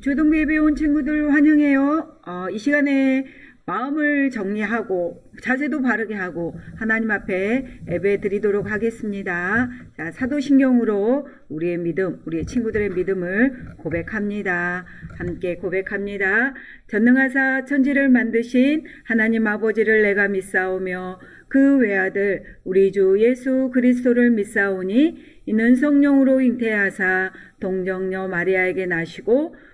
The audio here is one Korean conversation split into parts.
초등 예배 온 친구들 환영해요. 어, 이 시간에 마음을 정리하고 자세도 바르게 하고 하나님 앞에 예배 드리도록 하겠습니다. 자, 사도신경으로 우리의 믿음, 우리의 친구들의 믿음을 고백합니다. 함께 고백합니다. 전능하사 천지를 만드신 하나님 아버지를 내가 믿사오며 그 외아들 우리 주 예수 그리스도를 믿사오니 이는 성령으로 잉태하사 동정녀 마리아에게 나시고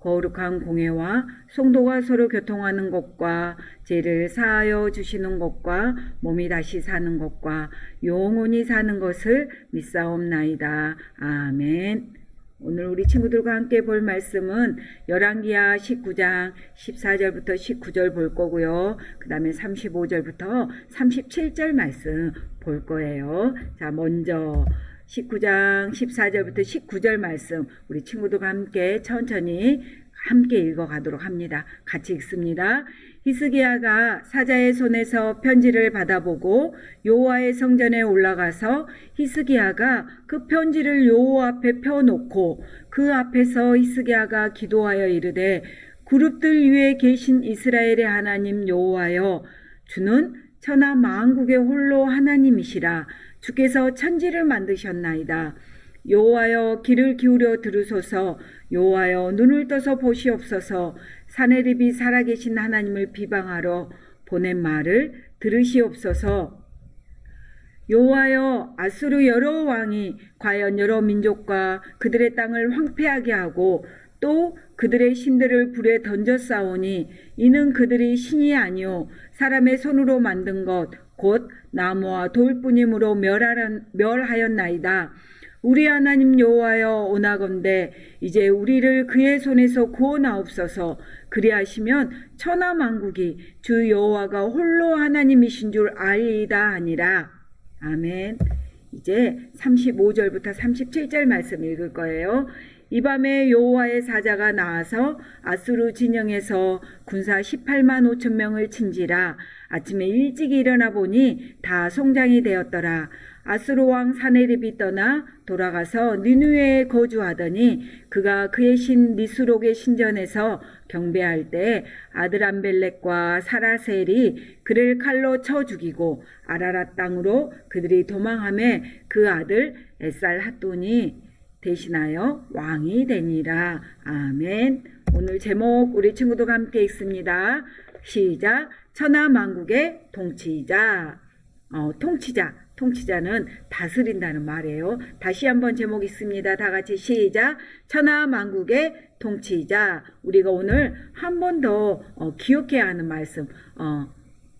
거룩한 공회와 성도가 서로 교통하는 것과 죄를 사하여 주시는 것과 몸이 다시 사는 것과 영원히 사는 것을 믿사옵나이다. 아멘. 오늘 우리 친구들과 함께 볼 말씀은 열왕기하 19장 14절부터 19절 볼 거고요. 그 다음에 35절부터 37절 말씀 볼 거예요. 자, 먼저 19장 14절부터 19절 말씀 우리 친구들과 함께 천천히 함께 읽어가도록 합니다. 같이 읽습니다. 히스기야가 사자의 손에서 편지를 받아보고 여호와의 성전에 올라가서 히스기야가 그 편지를 여호와 앞에 펴놓고 그 앞에서 히스기야가 기도하여 이르되 그룹들 위에 계신 이스라엘의 하나님 여호와여 주는 천하 만국의 홀로 하나님이시라 주께서 천지를 만드셨나이다. 여호와여 귀를 기울여 들으소서. 여호와여 눈을 떠서 보시옵소서. 사내립이 살아계신 하나님을 비방하러 보낸 말을 들으시옵소서. 여호와여 아수르 여러 왕이 과연 여러 민족과 그들의 땅을 황폐하게 하고 또 그들의 신들을 불에 던져 싸우니 이는 그들이 신이 아니요 사람의 손으로 만든 것 곧 나무와 돌뿐이므로 멸하였나이다. 우리 하나님 여호와여 오나건대 이제 우리를 그의 손에서 구원하옵소서. 그리하시면 천하 만국이 주 여호와가 홀로 하나님이신 줄 알리이다 하니라. 아멘. 이제 35절부터 37절 말씀 읽을 거예요. 이 밤에 여호와의 사자가 나와서 아수르 진영에서 군사 18만 5천 명을 친지라 아침에 일찍 일어나 보니 다 송장이 되었더라. 아수르 왕 사네립이 떠나 돌아가서 니누에 거주하더니 그가 그의 신 니수록의 신전에서 경배할 때 아들 암벨렉과 사라셀이 그를 칼로 쳐 죽이고 아라라 땅으로 그들이 도망함에 그 아들 에살 핫돈이 대신하여 왕이 되니라. 아멘. 오늘 제목 우리 친구들과 함께 읽습니다. 시작. 천하 만국의 통치자. 어, 통치자. 통치자는 다스린다는 말이에요. 다시 한번 제목 있습니다. 다 같이 시작. 천하 만국의 통치자. 우리가 오늘 한 번더 어, 기억해야 하는 말씀. 어,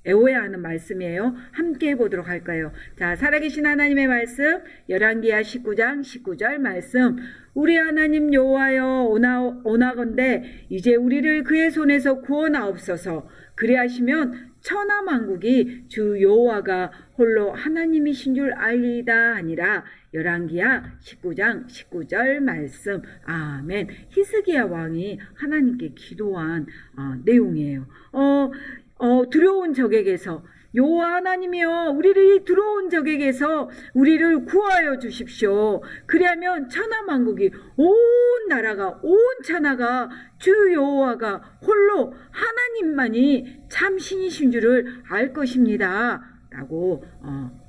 애워야 하는 말씀이에요. 함께 해보도록 할까요? 자, 살아계신 하나님의 말씀, 열왕기하 19장 19절 말씀. 우리 하나님 여호와여 오나 오나건대 이제 우리를 그의 손에서 구원하옵소서. 그리하시면 천하 만국이 주 여호와가 홀로 하나님이신 줄 알리이다 아니라. 열왕기하 19장 19절 말씀. 아멘. 히스기야 왕이 하나님께 기도한 어, 내용이에요. 어, 어, 두려운 적에게서 여호와 하나님이여 우리를 이 들어온 적에게서 우리를 구하여 주십시오. 그리하면 천하 만국이 온 나라가 온 천하가 주 여호와가 홀로 하나님만이 참 신이신 줄을 알 것입니다. 라고 어,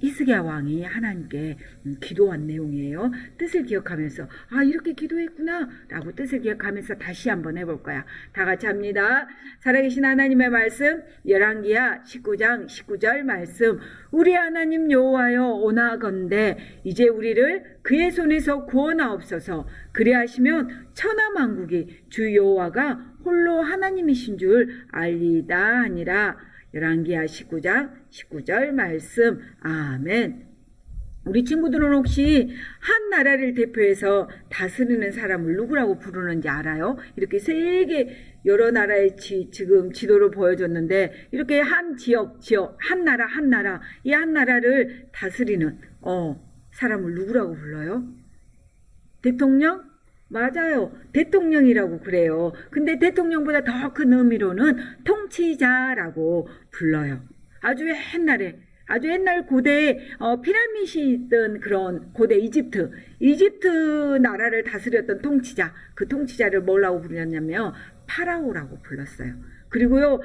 이스기야 왕이 하나님께 음, 기도한 내용이에요. 뜻을 기억하면서 아 이렇게 기도했구나 라고 뜻을 기억하면서 다시 한번 해볼 거야. 다 같이 합니다. 살아계신 하나님의 말씀 열왕기하 19장 19절 말씀 우리 하나님 여호와여 오나건대 이제 우리를 그의 손에서 구원하옵소서 그리하시면 천하 만국이 주 여호와가 홀로 하나님이신 줄 알리다 하니라 열왕기하 19장 19절 말씀 아멘. 우리 친구들은 혹시 한 나라를 대표해서 다스리는 사람을 누구라고 부르는지 알아요? 이렇게 세개 여러 나라의 지, 지금 지도를 보여줬는데 이렇게 한 지역 지역 한 나라 한 나라 이 한 나라를 다스리는 어 사람을 누구라고 불러요? 대통령? 맞아요. 대통령이라고 그래요. 근데 대통령보다 더 큰 의미로는 통치자라고 불러요. 아주 옛날에 아주 옛날 고대에 어, 피라미드이 있던 그런 고대 이집트 이집트 나라를 다스렸던 통치자 그 통치자를 뭐라고 불렀냐면 파라오라고 불렀어요. 그리고요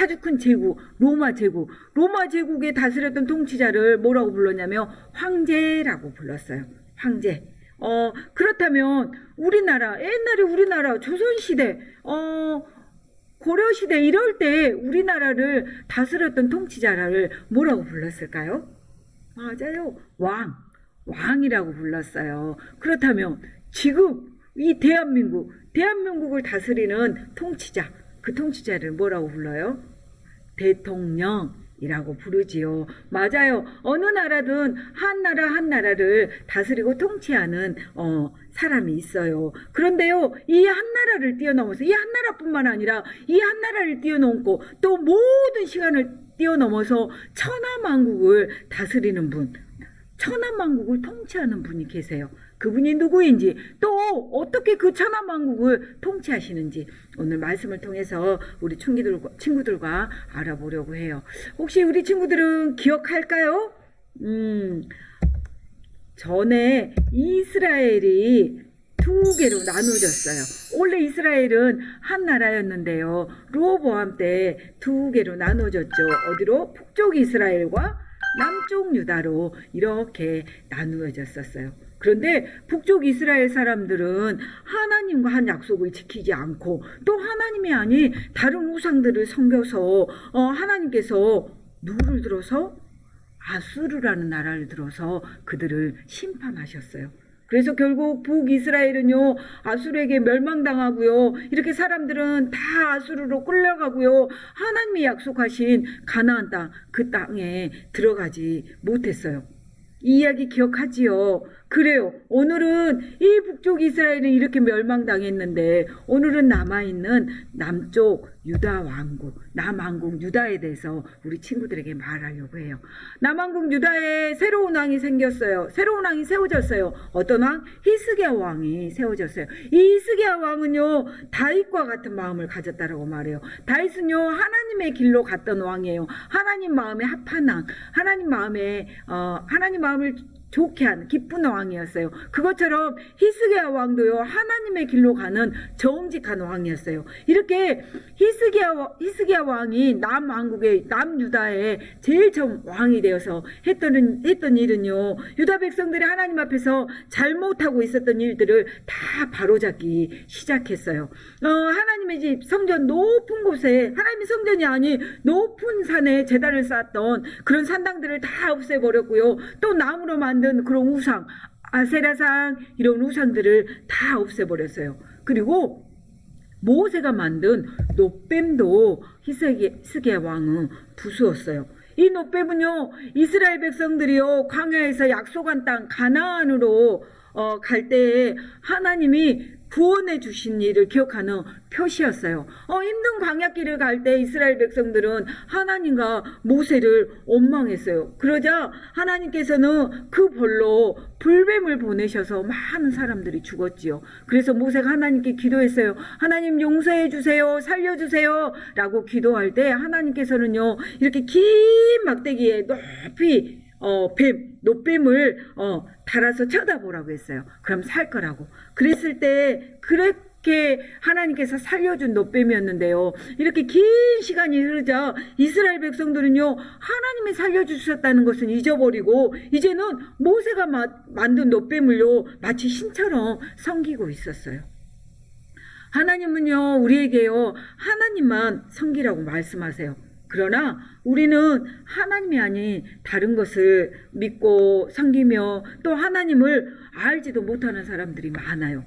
아주 큰 제국 로마 제국 로마 제국에 다스렸던 통치자를 뭐라고 불렀냐면 황제라고 불렀어요. 황제. 어 그렇다면 우리나라 옛날에 우리나라 조선시대 어 고려시대 이럴 때 우리나라를 다스렸던 통치자를 뭐라고 불렀을까요? 맞아요. 왕. 왕이라고 불렀어요. 그렇다면 지금 이 대한민국, 대한민국을 다스리는 통치자, 그 통치자를 뭐라고 불러요? 대통령 이라고 부르지요. 맞아요. 어느 나라든 한 나라 한 나라를 다스리고 통치하는 어, 사람이 있어요. 그런데요, 이 한 나라를 뛰어넘어서 이 한 나라뿐만 아니라 이 한 나라를 뛰어넘고 또 모든 시간을 뛰어넘어서 천하만국을 다스리는 분, 천하만국을 통치하는 분이 계세요. 그분이 누구인지 또 어떻게 그 천하만국을 통치하시는지 오늘 말씀을 통해서 우리 친구들과, 친구들과 알아보려고 해요. 혹시 우리 친구들은 기억할까요? 음, 전에 이스라엘이 두 개로 나눠졌어요. 원래 이스라엘은 한 나라였는데요. 로보암 때 두 개로 나눠졌죠. 어디로? 북쪽 이스라엘과 남쪽 유다로 이렇게 나누어졌었어요. 그런데 북쪽 이스라엘 사람들은 하나님과 한 약속을 지키지 않고 또 하나님이 아닌 다른 우상들을 섬겨서 어, 하나님께서 누구를 들어서 아수르라는 나라를 들어서 그들을 심판하셨어요. 그래서 결국 북이스라엘은요, 아수르에게 멸망당하고요, 이렇게 사람들은 다 아수르로 끌려가고요, 하나님이 약속하신 가나안 땅, 그 땅에 들어가지 못했어요. 이 이야기 기억하지요? 그래요. 오늘은 이 북쪽 이스라엘은 이렇게 멸망당했는데 오늘은 남아있는 남쪽 유다 왕국, 남왕국 유다에 대해서 우리 친구들에게 말하려고 해요. 남왕국 유다에 새로운 왕이 생겼어요. 새로운 왕이 세워졌어요. 어떤 왕? 히스기야 왕이 세워졌어요. 이 히스기야 왕은요 다윗과 같은 마음을 가졌다라고 말해요. 다윗은요 하나님의 길로 갔던 왕이에요. 하나님 마음에 합한 왕, 하나님 마음에 어, 하나님 마음을 좋게 하는 기쁜 왕이었어요. 그것처럼 히스기야 왕도요 하나님의 길로 가는 정직한 왕이었어요. 이렇게 히스 기야 와- 히스기야 왕이 남 왕국의 남 유다의 제일 처음 왕이 되어서 했던 했던 일은요 유다 백성들이 하나님 앞에서 잘못하고 있었던 일들을 다 바로잡기 시작했어요. 어, 하나님의 집 성전 높은 곳에 하나님의 성전이 아닌 높은 산에 제단을 쌓았던 그런 산당들을 다 없애버렸고요. 또 나무로 만든 그런 우상, 아세라상 이런 우상들을 다 없애버렸어요. 그리고 모세가 만든 노뱀도 히스기, 히스기야 왕은 부수었어요. 이 노뱀은요 이스라엘 백성들이요 광야에서 약속한 땅 가나안으로 어, 갈 때에 하나님이 구원해 주신 일을 기억하는 표시였어요. 어, 힘든 광야길을 갈 때 이스라엘 백성들은 하나님과 모세를 원망했어요. 그러자 하나님께서는 그 벌로 불뱀을 보내셔서 많은 사람들이 죽었지요. 그래서 모세가 하나님께 기도했어요. 하나님 용서해 주세요. 살려 주세요. 라고 기도할 때 하나님께서는요. 이렇게 긴 막대기에 높이 어, 뱀, 노뱀을 어, 달아서 쳐다보라고 했어요. 그럼 살 거라고. 그랬을 때 그렇게 하나님께서 살려준 노뱀이었는데요. 이렇게 긴 시간이 흐르자 이스라엘 백성들은요. 하나님이 살려주셨다는 것은 잊어버리고 이제는 모세가 마, 만든 노뱀을요. 마치 신처럼 섬기고 있었어요. 하나님은요, 우리에게요, 하나님만 섬기라고 말씀하세요. 그러나 우리는 하나님이 아닌 다른 것을 믿고 섬기며 또 하나님을 알지도 못하는 사람들이 많아요.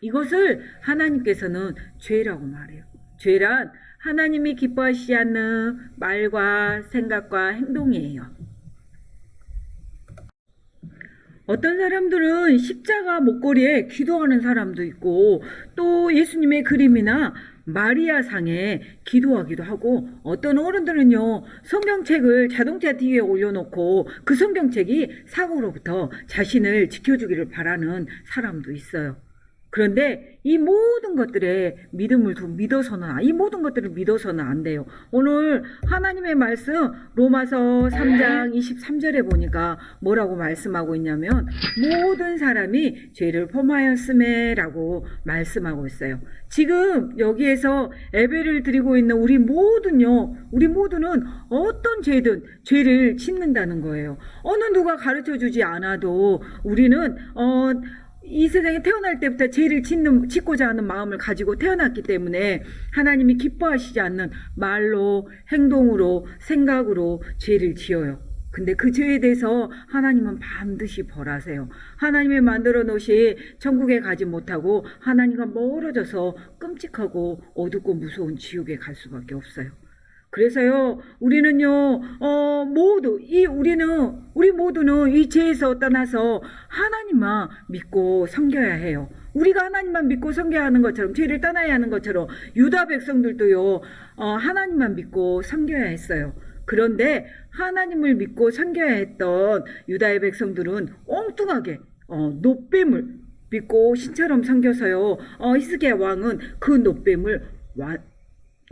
이것을 하나님께서는 죄라고 말해요. 죄란 하나님이 기뻐하시지 않는 말과 생각과 행동이에요. 어떤 사람들은 십자가 목걸이에 기도하는 사람도 있고 또 예수님의 그림이나 마리아 상에 기도하기도 하고 어떤 어른들은요 성경책을 자동차 뒤에 올려놓고 그 성경책이 사고로부터 자신을 지켜주기를 바라는 사람도 있어요. 그런데 이 모든 것들에 믿음을 두 믿어서는 안- 이 모든 것들을 믿어서는 안 돼요. 오늘 하나님의 말씀 로마서 3장 23절에 보니까 뭐라고 말씀하고 있냐면 모든 사람이 죄를 범하였음에라고 말씀하고 있어요. 지금 여기에서 예배를 드리고 있는 우리 모두는요. 우리 모두는 어떤 죄든 죄를 짓는다는 거예요. 어느 누가 가르쳐 주지 않아도 우리는 어 이 세상에 태어날 때부터 죄를 짓는, 짓고자 하는 마음을 가지고 태어났기 때문에 하나님이 기뻐하시지 않는 말로, 행동으로, 생각으로 죄를 지어요. 근데 그 죄에 대해서 하나님은 반드시 벌하세요. 하나님이 만들어 놓으신 천국에 가지 못하고 하나님과 멀어져서 끔찍하고 어둡고 무서운 지옥에 갈 수밖에 없어요. 그래서요, 우리는요, 어, 모두, 이, 우리는, 우리 모두는 이 죄에서 떠나서 하나님만 믿고 섬겨야 해요. 우리가 하나님만 믿고 섬겨야 하는 것처럼, 죄를 떠나야 하는 것처럼, 유다 백성들도요, 어, 하나님만 믿고 섬겨야 했어요. 그런데 하나님을 믿고 섬겨야 했던 유다의 백성들은 엉뚱하게, 어, 노뱀을 믿고 신처럼 섬겨서요, 어, 히스기야 왕은 그 노뱀을 와,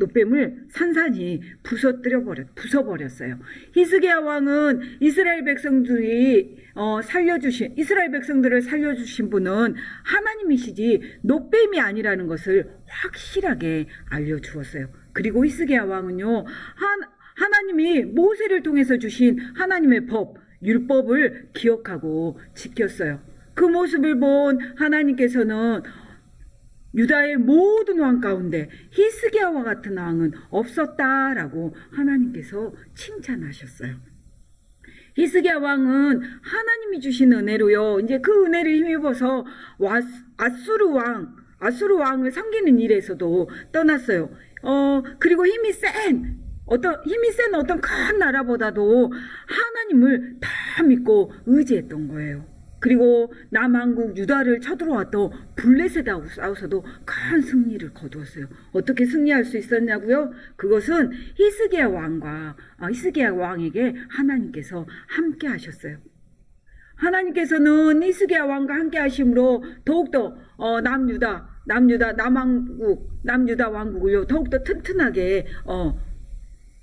노뱀을 산산이 부서뜨려 버렸, 부숴 버렸어요. 히스기야 왕은 이스라엘 백성들이 어, 살려주신 이스라엘 백성들을 살려주신 분은 하나님이시지 노뱀이 아니라는 것을 확실하게 알려주었어요. 그리고 히스기야 왕은요 한, 하나님이 모세를 통해서 주신 하나님의 법 율법을 기억하고 지켰어요. 그 모습을 본 하나님께서는 유다의 모든 왕 가운데 히스기야와 같은 왕은 없었다라고 하나님께서 칭찬하셨어요. 히스기야 왕은 하나님이 주신 은혜로요. 이제 그 은혜를 힘입어서 와- 아수르 왕, 아수르 왕을 섬기는 일에서도 떠났어요. 어, 그리고 힘이 센 어떤 힘이 센 어떤 큰 나라보다도 하나님을 다 믿고 의지했던 거예요. 그리고 남한국 유다를 쳐들어왔던 블레셋하고 싸워서도 큰 승리를 거두었어요. 어떻게 승리할 수 있었냐고요? 그것은 히스기야 왕과 아, 히스기야 왕에게 하나님께서 함께 하셨어요. 하나님께서는 히스기야 왕과 함께 하심으로 더욱더 어, 남유다, 남유다, 남왕국, 남유다 왕국을요 더욱더 튼튼하게 어,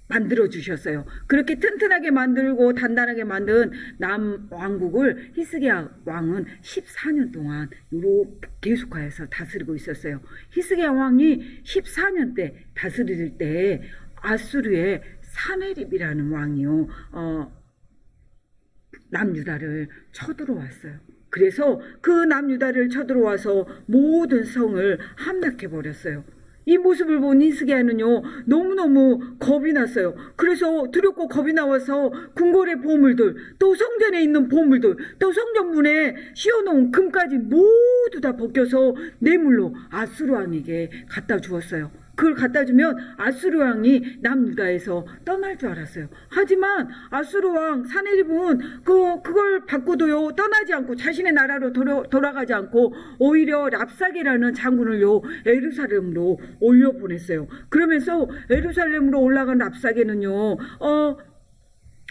만들어 주셨어요. 그렇게 튼튼하게 만들고 단단하게 만든 남 왕국을 히스기야 왕은 14년 동안 이렇게 계속하여서 다스리고 있었어요. 히스기야 왕이 14년 때 다스릴 때 아수르의 사메립이라는 왕이요. 어, 남유다를 쳐들어왔어요. 그래서 그 남유다를 쳐들어와서 모든 성을 함락해 버렸어요. 이 모습을 본 히스기야는요 너무너무 겁이 났어요. 그래서 두렵고 겁이 나와서 궁궐의 보물들, 또 성전에 있는 보물들, 또 성전 문에 씌워놓은 금까지 모두 다 벗겨서 뇌물로 아수르 왕에게 갖다 주었어요. 그걸 갖다 주면 아수르 왕이 남유다에서 떠날 줄 알았어요. 하지만 아수르 왕 사네립은 그 그걸 받고도요 떠나지 않고 자신의 나라로 돌아, 돌아가지 않고 오히려 랍사게라는 장군을요 에루살렘으로 올려 보냈어요. 그러면서 에루살렘으로 올라간 랍사게는요 어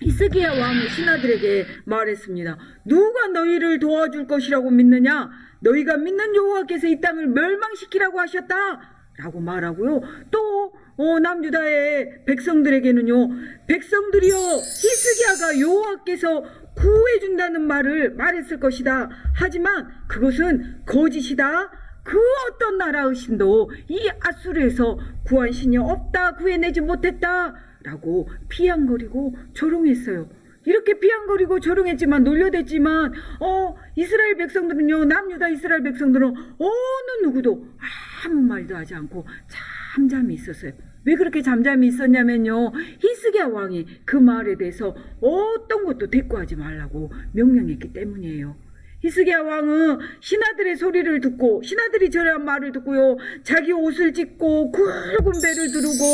히스기야 왕의 신하들에게 말했습니다. 누가 너희를 도와줄 것이라고 믿느냐? 너희가 믿는 여호와께서 이 땅을 멸망시키라고 하셨다. 라고 말하고요. 또 어, 남유다의 백성들에게는요. 백성들이여 히스기야가 여호와께서 구해준다는 말을 말했을 것이다. 하지만 그것은 거짓이다. 그 어떤 나라 의 신도 이 아수르에서 구한 신이 없다. 구해내지 못했다. 라고 피양거리고 조롱했어요. 이렇게 피양거리고 조롱했지만 놀려댔지만 어 이스라엘 백성들은요 남유다 이스라엘 백성들은 어느 누구도 아무 말도 하지 않고 잠잠히 있었어요. 왜 그렇게 잠잠히 있었냐면요 히스기야 왕이 그 말에 대해서 어떤 것도 대꾸하지 말라고 명령했기 때문이에요. 히스기야 왕은 신하들의 소리를 듣고 신하들이 저런 말을 듣고요 자기 옷을 찢고 굵은 배를 두르고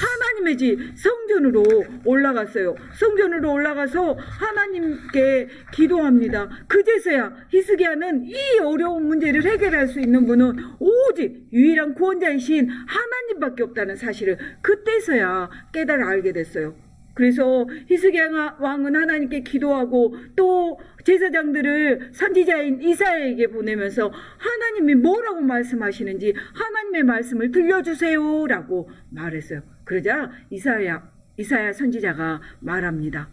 하나님의 집 성전 성전으로 올라갔어요. 성전으로 올라가서 하나님께 기도합니다. 그제서야 히스기야는 이 어려운 문제를 해결할 수 있는 분은 오직 유일한 구원자이신 하나님밖에 없다는 사실을 그때서야 깨달아 알게 됐어요. 그래서 히스기야 왕은 하나님께 기도하고 또 제사장들을 선지자인 이사야에게 보내면서 하나님이 뭐라고 말씀하시는지 하나님의 말씀을 들려주세요라고 말했어요. 그러자 이사야 이사야 선지자가 말합니다.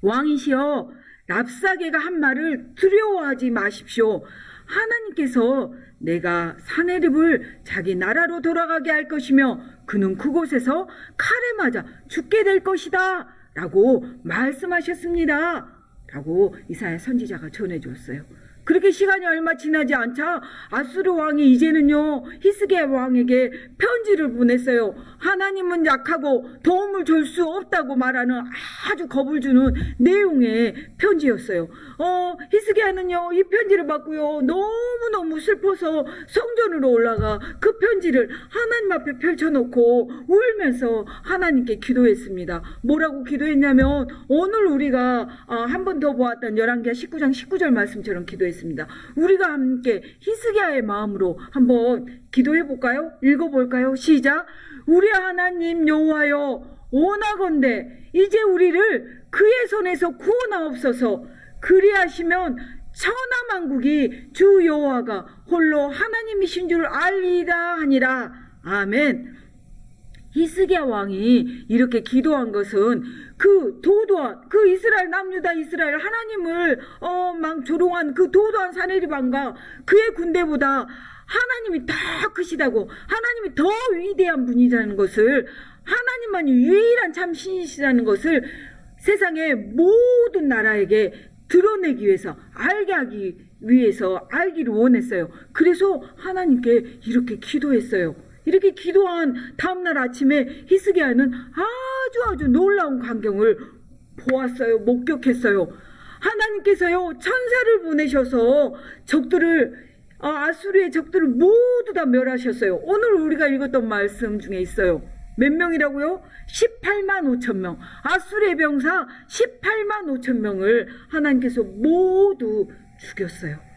왕이시여 랍사게가 한 말을 두려워하지 마십시오. 하나님께서 내가 사내립을 자기 나라로 돌아가게 할 것이며 그는 그곳에서 칼에 맞아 죽게 될 것이다. 라고 말씀하셨습니다. 라고 이사야 선지자가 전해줬어요. 그렇게 시간이 얼마 지나지 않자 아수르 왕이 이제는요 히스기야 왕에게 편지를 보냈어요. 하나님은 약하고 도움을 줄 수 없다고 말하는 아주 겁을 주는 내용의 편지였어요. 어 히스기야는요 이 편지를 받고요 너무 너무 슬퍼서 성전으로 올라가 그 편지를 하나님 앞에 펼쳐놓고 울면서 하나님께 기도했습니다. 뭐라고 기도했냐면 오늘 우리가 어, 한번 더 보았던 열왕기하 19장 19절 말씀처럼 기도했 습니다. 우리가 함께 히스기야의 마음으로 한번 기도해 볼까요? 읽어 볼까요? 시작. 우리 하나님 여호와여 원하건대 이제 우리를 그의 손에서 구원하옵소서. 그리하시면 천하만국이 주 여호와가 홀로 하나님이신 줄 알리라 하니라. 아멘. 히스기야 왕이 이렇게 기도한 것은 그 도도한 그 이스라엘 남유다 이스라엘 하나님을 어막 조롱한 그 도도한 사내립 왕과 그의 군대보다 하나님이 더 크시다고 하나님이 더 위대한 분이라는 것을 하나님만이 유일한 참 신이시라는 것을 세상의 모든 나라에게 드러내기 위해서 알게 하기 위해서 알기를 원했어요. 그래서 하나님께 이렇게 기도했어요. 이렇게 기도한 다음날 아침에 히스기야는 아주 아주 놀라운 광경을 보았어요. 목격했어요. 하나님께서요 천사를 보내셔서 적들을 아, 아수르의 적들을 모두 다 멸하셨어요. 오늘 우리가 읽었던 말씀 중에 있어요. 몇 명이라고요? 18만 5천 명. 아수르의 병사 18만 5천 명을 하나님께서 모두 죽였어요.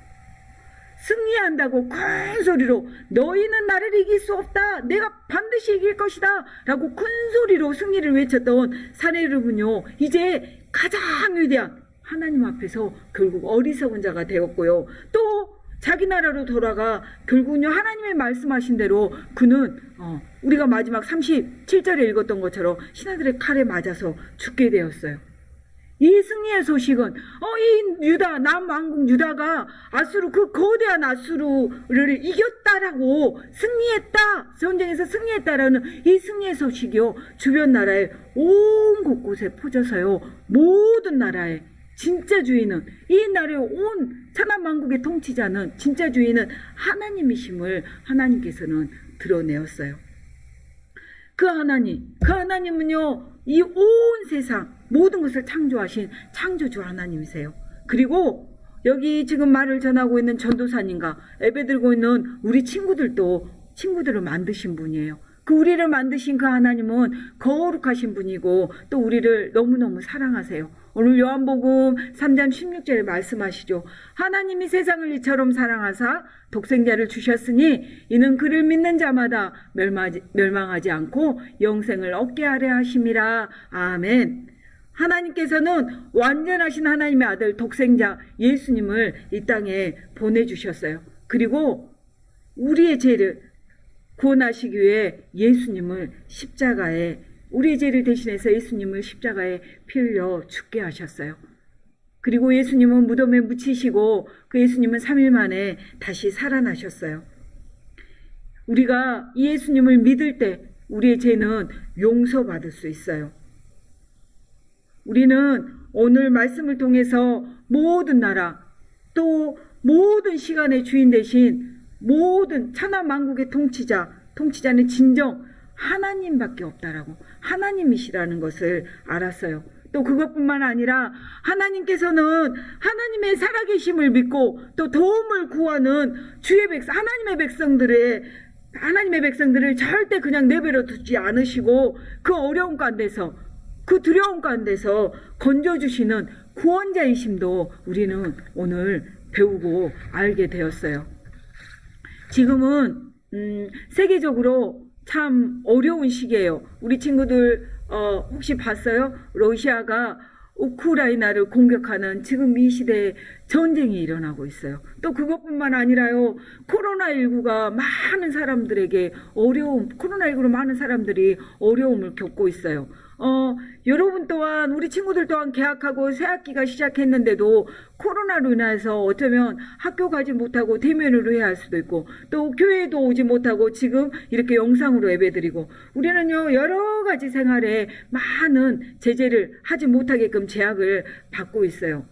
승리한다고 큰 소리로 너희는 나를 이길 수 없다. 내가 반드시 이길 것이다. 라고 큰 소리로 승리를 외쳤던 사내르군요. 이제 가장 위대한 하나님 앞에서 결국 어리석은 자가 되었고요. 또 자기 나라로 돌아가 결국은요 하나님의 말씀하신 대로 그는 어, 우리가 마지막 37절에 읽었던 것처럼 신하들의 칼에 맞아서 죽게 되었어요. 이 승리의 소식은 어, 이 유다 남왕국 유다가 아수르 그 거대한 아수르를 이겼다라고 승리했다 전쟁에서 승리했다라는 이 승리의 소식이요 주변 나라의 온 곳곳에 퍼져서요 모든 나라에 진짜 주인은 이 나라의 온 천하만국의 통치자는 진짜 주인은 하나님이심을 하나님께서는 드러내었어요. 그 하나님, 그 하나님은요, 이 온 세상 모든 것을 창조하신 창조주 하나님이세요. 그리고 여기 지금 말을 전하고 있는 전도사님과 예배 들고 있는 우리 친구들도 친구들을 만드신 분이에요. 그 우리를 만드신 그 하나님은 거룩하신 분이고 또 우리를 너무너무 사랑하세요. 오늘 요한복음 3장 16절에 말씀하시죠. 하나님이 세상을 이처럼 사랑하사 독생자를 주셨으니 이는 그를 믿는 자마다 멸망하지, 멸망하지 않고 영생을 얻게 하려 하심이라. 아멘. 하나님께서는 완전하신 하나님의 아들 독생자 예수님을 이 땅에 보내주셨어요. 그리고 우리의 죄를 구원하시기 위해 예수님을 십자가에 우리의 죄를 대신해서 예수님을 십자가에 피 흘려 죽게 하셨어요. 그리고 예수님은 무덤에 묻히시고 그 예수님은 3일 만에 다시 살아나셨어요. 우리가 이 예수님을 믿을 때 우리의 죄는 용서받을 수 있어요. 우리는 오늘 말씀을 통해서 모든 나라 또 모든 시간의 주인 대신 모든 천하 만국의 통치자, 통치자는 진정 하나님밖에 없다라고 하나님이시라는 것을 알았어요. 또 그것뿐만 아니라 하나님께서는 하나님의 살아계심을 믿고 또 도움을 구하는 주의 백성, 하나님의 백성들의 하나님의 백성들을 절대 그냥 내버려 두지 않으시고 그 어려운 가운데서 그 두려움 가운데서 건져주시는 구원자이심도 우리는 오늘 배우고 알게 되었어요. 지금은 음, 세계적으로 참 어려운 시기예요. 우리 친구들 어, 혹시 봤어요? 러시아가 우크라이나를 공격하는 지금 이 시대에 전쟁이 일어나고 있어요. 또 그것뿐만 아니라요. 코로나19가 많은 사람들에게 어려움, 코로나19로 많은 사람들이 어려움을 겪고 있어요. 어, 여러분 또한 우리 친구들 또한 개학하고 새 학기가 시작했는데도 코로나로 인해서 어쩌면 학교 가지 못하고 대면으로 해야 할 수도 있고 또 교회도 오지 못하고 지금 이렇게 영상으로 예배드리고 우리는요 여러 가지 생활에 많은 제재를 하지 못하게끔 제약을 받고 있어요.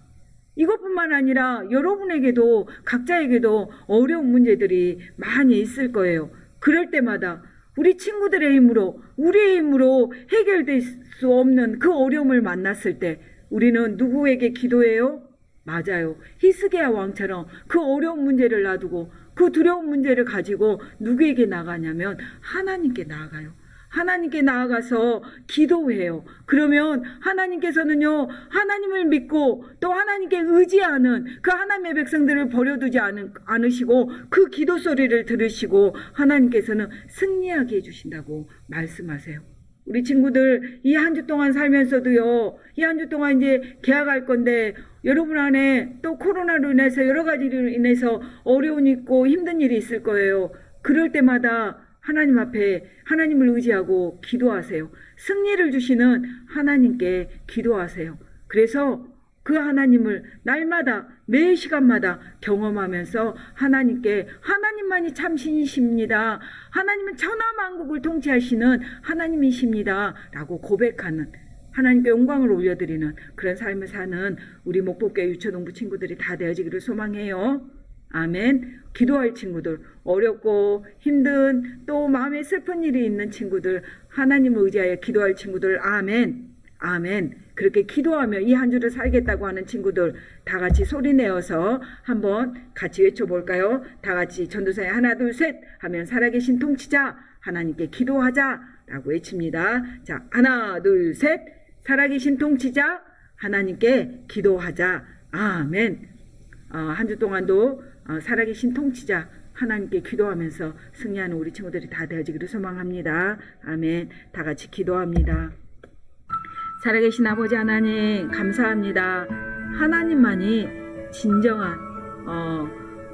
이것뿐만 아니라 여러분에게도 각자에게도 어려운 문제들이 많이 있을 거예요. 그럴 때마다 우리 친구들의 힘으로 우리의 힘으로 해결될 수 없는 그 어려움을 만났을 때 우리는 누구에게 기도해요? 맞아요. 히스기야 왕처럼 그 어려운 문제를 놔두고 그 두려운 문제를 가지고 누구에게 나가냐면 하나님께 나아가요. 하나님께 나아가서 기도해요. 그러면 하나님께서는요, 하나님을 믿고 또 하나님께 의지하는 그 하나님의 백성들을 버려두지 않, 않으시고 그 기도 소리를 들으시고 하나님께서는 승리하게 해주신다고 말씀하세요. 우리 친구들 이 한 주 동안 살면서도요, 이 한 주 동안 이제 개학할 건데 여러분 안에 또 코로나로 인해서 여러 가지로 인해서 어려움이 있고 힘든 일이 있을 거예요. 그럴 때마다 하나님 앞에 하나님을 의지하고 기도하세요. 승리를 주시는 하나님께 기도하세요. 그래서 그 하나님을 날마다 매 시간마다 경험하면서 하나님께 하나님만이 참 신이십니다. 하나님은 천하 만국을 통치하시는 하나님이십니다. 라고 고백하는 하나님께 영광을 올려드리는 그런 삶을 사는 우리 목복교 유초동부 친구들이 다 되어지기를 소망해요. 아멘. 기도할 친구들, 어렵고 힘든 또 마음에 슬픈 일이 있는 친구들, 하나님을 의지하여 기도할 친구들, 아멘. 아멘. 그렇게 기도하며 이 한 주를 살겠다고 하는 친구들 다 같이 소리 내어서 한번 같이 외쳐볼까요? 다 같이 전도사에 하나, 둘, 셋 하면 살아계신 통치자 하나님께 기도하자 라고 외칩니다. 자, 하나, 둘, 셋. 살아계신 통치자 하나님께 기도하자. 아멘. 어, 한주 동안도 어, 살아계신 통치자 하나님께 기도하면서 승리하는 우리 친구들이 다 되어지기를 소망합니다. 아멘. 다 같이 기도합니다. 살아계신 아버지 하나님 감사합니다. 하나님만이 진정한 어,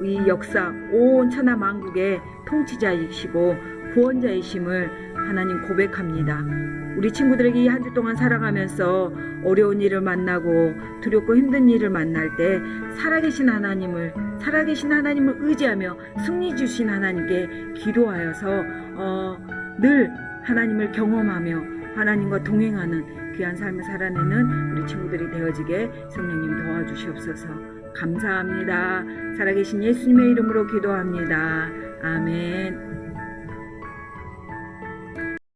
이 역사 온 천하 만국의 통치자이시고 구원자이심을 하나님 고백합니다. 우리 친구들에게 이 한 주 동안 살아가면서 어려운 일을 만나고 두렵고 힘든 일을 만날 때 살아계신 하나님을 살아계신 하나님을 의지하며 승리 주신 하나님께 기도하여서 어, 늘 하나님을 경험하며 하나님과 동행하는 귀한 삶을 살아내는 우리 친구들이 되어지게 성령님 도와주시옵소서. 감사합니다. 살아계신 예수님의 이름으로 기도합니다. 아멘.